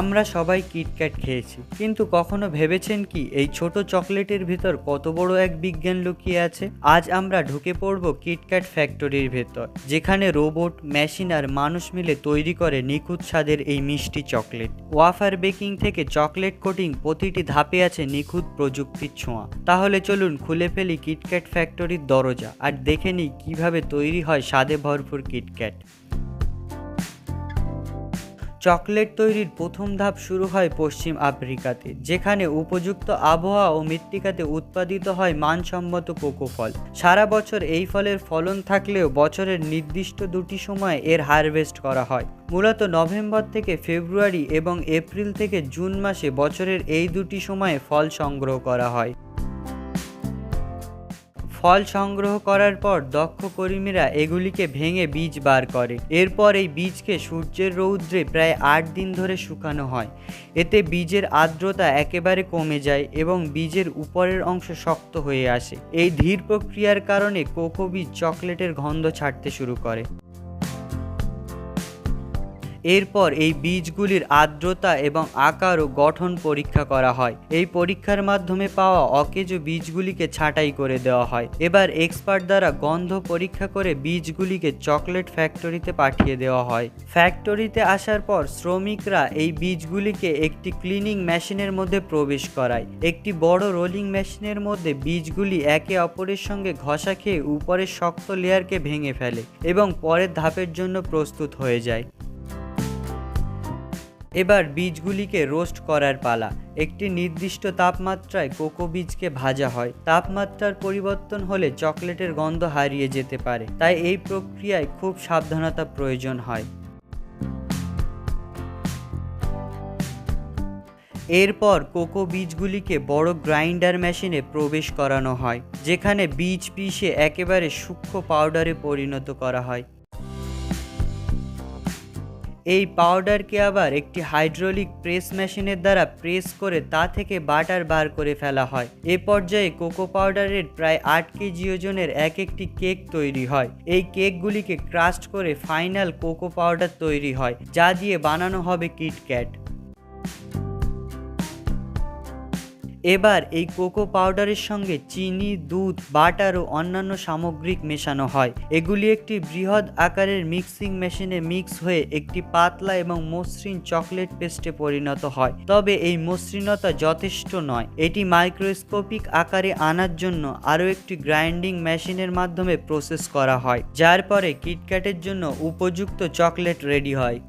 আমরা সবাই কিটক্যাট খেয়েছি। কিন্তু কখনো ভেবেছেন কি এই ছোট চকলেটের ভিতর কত বড় এক বিজ্ঞান লুকিয়ে আছে? আজ আমরা ঢুকে পড়ব কিটক্যাট ফ্যাক্টরির ভেতর, যেখানে রোবট মেশিন আর মানুষ মিলে তৈরি করে নিখুঁত স্বাদের এই মিষ্টি চকলেট। ওয়াফার বেকিং থেকে চকলেট কোটিং প্রতিটি ধাপে আছে নিখুঁত প্রযুক্তির ছোঁয়া। তাহলে চলুন খুলে ফেলি কিটক্যাট ফ্যাক্টরির দরজা, আর দেখে নিই কীভাবে তৈরি হয় স্বাদে ভরপুর কিটক্যাট চকলেট তৈরির প্রথম ধাপ শুরু হয় পশ্চিম আফ্রিকাতে, যেখানে উপযুক্ত আবহাওয়া ও মৃত্তিকাতে উৎপাদিত হয় মানসম্মত কোকো ফল। সারা বছর এই ফলের ফলন থাকলেও বছরের নির্দিষ্ট দুটি সময়ে এর হারভেস্ট করা হয়। মূলত নভেম্বর থেকে ফেব্রুয়ারি এবং এপ্রিল থেকে জুন মাসে বছরের এই দুটি সময়ে ফল সংগ্রহ করা হয়। ফল সংগ্রহ করার পর দক্ষ কর্মীরা এগুলিকে ভেঙে বীজ বার করে। এরপর এই বীজকে সূর্যের রৌদ্রে প্রায় আট দিন ধরে শুকানো হয়। এতে বীজের আর্দ্রতা একেবারে কমে যায় এবং বীজের উপরের অংশ শক্ত হয়ে আসে। এই ধীর প্রক্রিয়ার কারণে কোকো বীজ চকলেটের গন্ধ ছাড়তে শুরু করে। এরপর এই বীজগুলির আর্দ্রতা এবং আকার ও গঠন পরীক্ষা করা হয়। এই পরীক্ষার মাধ্যমে পাওয়া অকেজো বীজগুলিকে ছাঁটাই করে দেওয়া হয়। এবার এক্সপার্ট দ্বারা গন্ধ পরীক্ষা করে বীজগুলিকে চকলেট ফ্যাক্টরিতে পাঠিয়ে দেওয়া হয়। ফ্যাক্টরিতে আসার পর শ্রমিকরা এই বীজগুলিকে একটি ক্লিনিং মেশিনের মধ্যে প্রবেশ করায়। একটি বড় রোলিং মেশিনের মধ্যে বীজগুলি একে অপরের সঙ্গে ঘষা খেয়ে উপরের শক্ত লেয়ারকে ভেঙে ফেলে এবং পরের ধাপের জন্য প্রস্তুত হয়ে যায়। এবার বীজগুলিকে রোস্ট করার পালা। একটি নির্দিষ্ট তাপমাত্রায় কোকো বীজকে ভাজা হয়। তাপমাত্রার পরিবর্তন হলে চকলেটের গন্ধ হারিয়ে যেতে পারে। তাই এই প্রক্রিয়ায় খুব সাবধানতা প্রয়োজন হয়। এরপর কোকো বীজগুলিকে বড় গ্রাইন্ডার মেশিনে প্রবেশ করানো হয়, যেখানে বীজ পিষে একেবারে সূক্ষ্ম পাউডারে পরিণত করা হয়। এই পাউডারকে আবার একটি হাইড্রোলিক প্রেস মেশিনের দ্বারা প্রেস করে তা থেকে বাটার বার করে ফেলা হয়। এ পর্যায়ে কোকো পাউডারের প্রায় আট কেজি ওজনের এক একটি কেক তৈরি হয়। এই কেকগুলিকে ক্রাস্ট করে ফাইনাল কোকো পাউডার তৈরি হয়, যা দিয়ে বানানো হবে কিটক্যাট। এবার এই কোকো পাউডারের সঙ্গে চিনি, দুধ, বাটার ও অন্যান্য সামগ্রিক মেশানো হয়। এগুলি একটি বৃহৎ আকারের মিক্সিং মেশিনে মিক্স হয়ে একটি পাতলা এবং মসৃণ চকলেট পেস্টে পরিণত হয়। তবে এই মসৃণতা যথেষ্ট নয়। এটি মাইক্রোস্কোপিক আকারে আনার জন্য আরও একটি গ্রাইন্ডিং মেশিনের মাধ্যমে প্রসেস করা হয়, যার পরে কিটক্যাটের জন্য উপযুক্ত চকলেট রেডি হয়।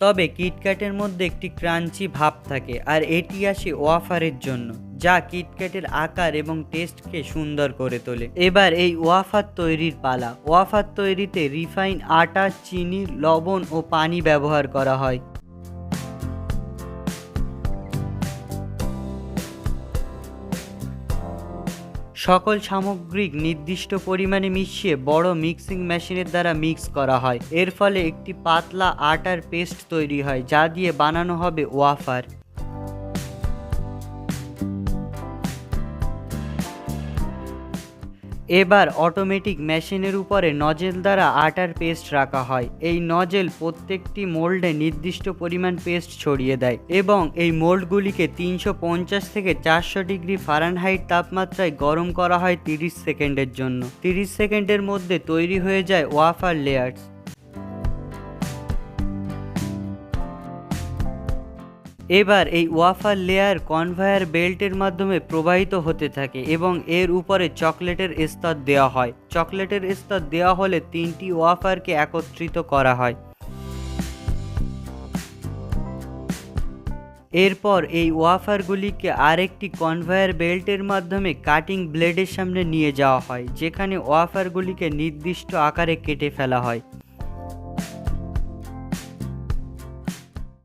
তবে কিটক্যাটের মধ্যে একটি ক্রাঞ্চি ভাব থাকে, আর এটি আসে ওয়াফারের জন্য, যা কিটক্যাটের আকার এবং টেস্টকে সুন্দর করে তোলে। এবার এই ওয়াফার তৈরির পালা। ওয়াফার তৈরিতে রিফাইন আটা, চিনি, লবণ ও পানি ব্যবহার করা হয়। সকল সামগ্রিক নির্দিষ্ট পরিমাণে মিশিয়ে বড় মিক্সিং মেশিনের দ্বারা মিক্স করা হয়। এর ফলে একটি পাতলা আটার পেস্ট তৈরি হয়, যা দিয়ে বানানো হবে ওয়াফার। এবার অটোমেটিক মেশিনের উপরে নজেল দ্বারা আটার পেস্ট রাখা হয়। এই নজেল প্রত্যেকটি মোল্ডে নির্দিষ্ট পরিমাণ পেস্ট ছড়িয়ে দেয় এবং এই মোল্ডগুলিকে তিনশো পঞ্চাশ থেকে চারশো ডিগ্রি ফারেনহাইট তাপমাত্রায় গরম করা হয় তিরিশ সেকেন্ডের জন্য। তিরিশ সেকেন্ডের মধ্যে তৈরি হয়ে যায় ওয়াফার লেয়ার্স এবার এই ওয়াফার লেয়ার কনভায়ার বেল্টের মাধ্যমে প্রবাহিত হতে থাকে এবং এর উপরে চকলেটের স্তর দেওয়া হয়। চকলেটের স্তর দেওয়া হলে তিনটি ওয়াফারকে একত্রিত করা হয়। এরপর এই ওয়াফারগুলিকে আরেকটি কনভায়ার বেল্টের মাধ্যমে কাটিং ব্লেডের সামনে নিয়ে যাওয়া হয়, যেখানে ওয়াফারগুলিকে নির্দিষ্ট আকারে কেটে ফেলা হয়।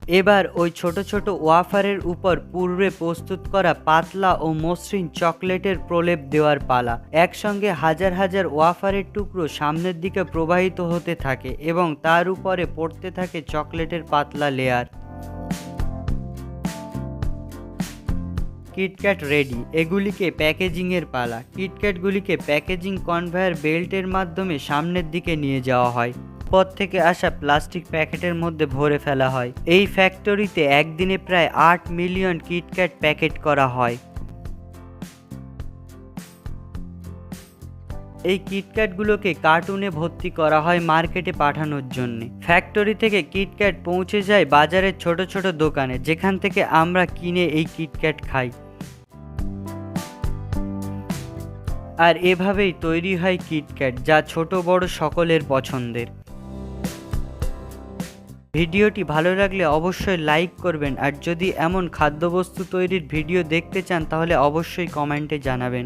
এবার ওই ছোট ছোট ওয়াফারের উপর পূর্বে প্রস্তুত করা পাতলা ও মসৃণ চকলেটের প্রলেপ দেওয়ার পালা। একসঙ্গে হাজার হাজার ওয়াফারের টুকরো সামনের দিকে প্রবাহিত হতে থাকে এবং তার উপরে পড়তে থাকে চকলেটের পাতলা লেয়ার। KitKat ready. এগুলিকে প্যাকেজিংয়ের পালা। কিটক্যাটগুলিকে প্যাকেজিং কনভেয়ার বেল্টের মাধ্যমে সামনের দিকে নিয়ে যাওয়া হয়। পর থেকে আসা প্লাস্টিক প্যাকেটের মধ্যে ভরে ফেলা হয়। এই ফ্যাক্টরিতে একদিনে প্রায় আট মিলিয়ন কিটক্যাট প্যাকেট করা হয়। এই কিটক্যাটগুলোকে কার্টুনে ভর্তি করা হয় মার্কেটে পাঠানোর জন্য। ফ্যাক্টরি থেকে কিটক্যাট পৌঁছে যায় বাজারের ছোট ছোট দোকানে, যেখান থেকে আমরা কিনে এই কিটক্যাট খাই। আর এভাবেই তৈরি হয় কিটক্যাট, যা ছোট বড় সকলের পছন্দের। ভিডিওটি ভালো লাগলে অবশ্যই লাইক করবেন আর যদি এমন খাদ্যবস্তু তৈরির ভিডিও দেখতে চান তাহলে অবশ্যই কমেন্টে জানাবেন।